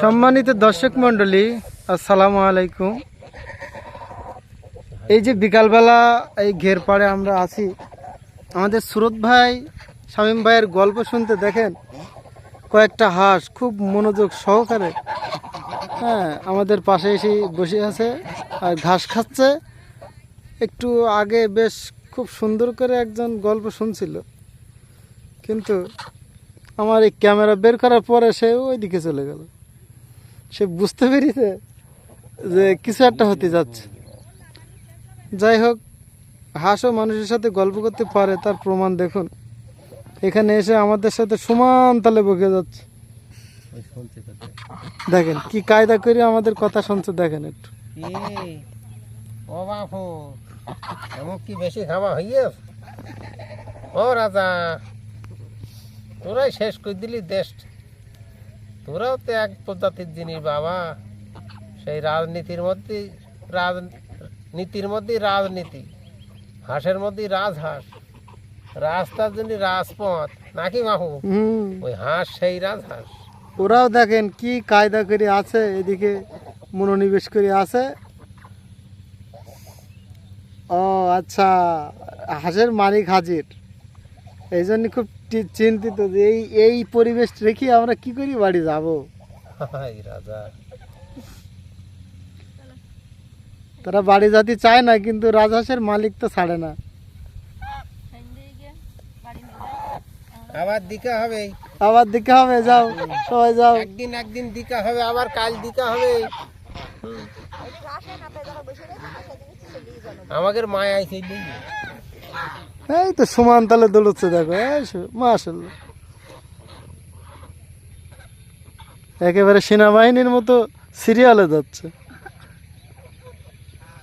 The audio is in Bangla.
সম্মানিত দর্শক মণ্ডলী, আসসালামু আলাইকুম। এই যে বিকালবেলা এই ঘের পাড়ে আমরা আছি, আমাদের সুরত ভাই, শামীম ভাইয়ের গল্প শুনতে দেখেন, কয়েকটা হাঁস খুব মনোযোগ সহকারে হ্যাঁ আমাদের পাশে এসে বসে আছে আর ঘাস খাচ্ছে। একটু আগে বেশ খুব সুন্দর করে একজন গল্প শুনছিল, কিন্তু আমার এই ক্যামেরা বের করার পরে সে ওইদিকে চলে গেল। সে বুঝতে পেরেছে যে কিছু একটা হতে যাচ্ছে। যাই হোক, হাঁসও মানুষের সাথে গল্প করতে পারে, তার প্রমাণ দেখুন। এখানে এসে আমাদের সাথে সমান তালে বকে যাচ্ছে। দেখেন, কি কায়দা করে আমাদের কথা শুনছে, দেখেন একটু। কি? বেশি খাওয়া হইয়ে ও রাজা তোরাই শেষ করে দিলি দেশ। তোরাও তো এক প্রজাতির জিনিস বাবা। সেই রাজনীতির মধ্যে রাজনীতির মধ্যেই রাজনীতি। হাঁসের মধ্যে রাজহাঁস। রাস্তার জন্য রাজপথ নাকি বাহু? হুম। ওই হাঁস সেই রাজহাঁস। ওরাও দেখেন কি কায়দা করে আছে এদিকে মনোনিবেশ করে আছে। ও আচ্ছা হাঁসের মালিক হাজির। এই জন্য খুব চিন্তিত যে এই এই পরিবেশ রেখে আমরা কি করি বাড়ি যাব? রাজা। তারা বাড়ি যেতে চায় না কিন্তু রাজহাঁসের মালিক তো ছাড়ে না। আবার দিকা হবে। আবার দিকে হবে যাও সবাই যাও। একদিন একদিন দিকা হবে আবার কাল দিকা হবে। আমাদের মায় আইছে এই তো সমান তালে দৌড়চ্ছে দেখো মাসাল্লাহ একেবারে সেনাবাহিনীর মতো সিরিয়ালে যাচ্ছে।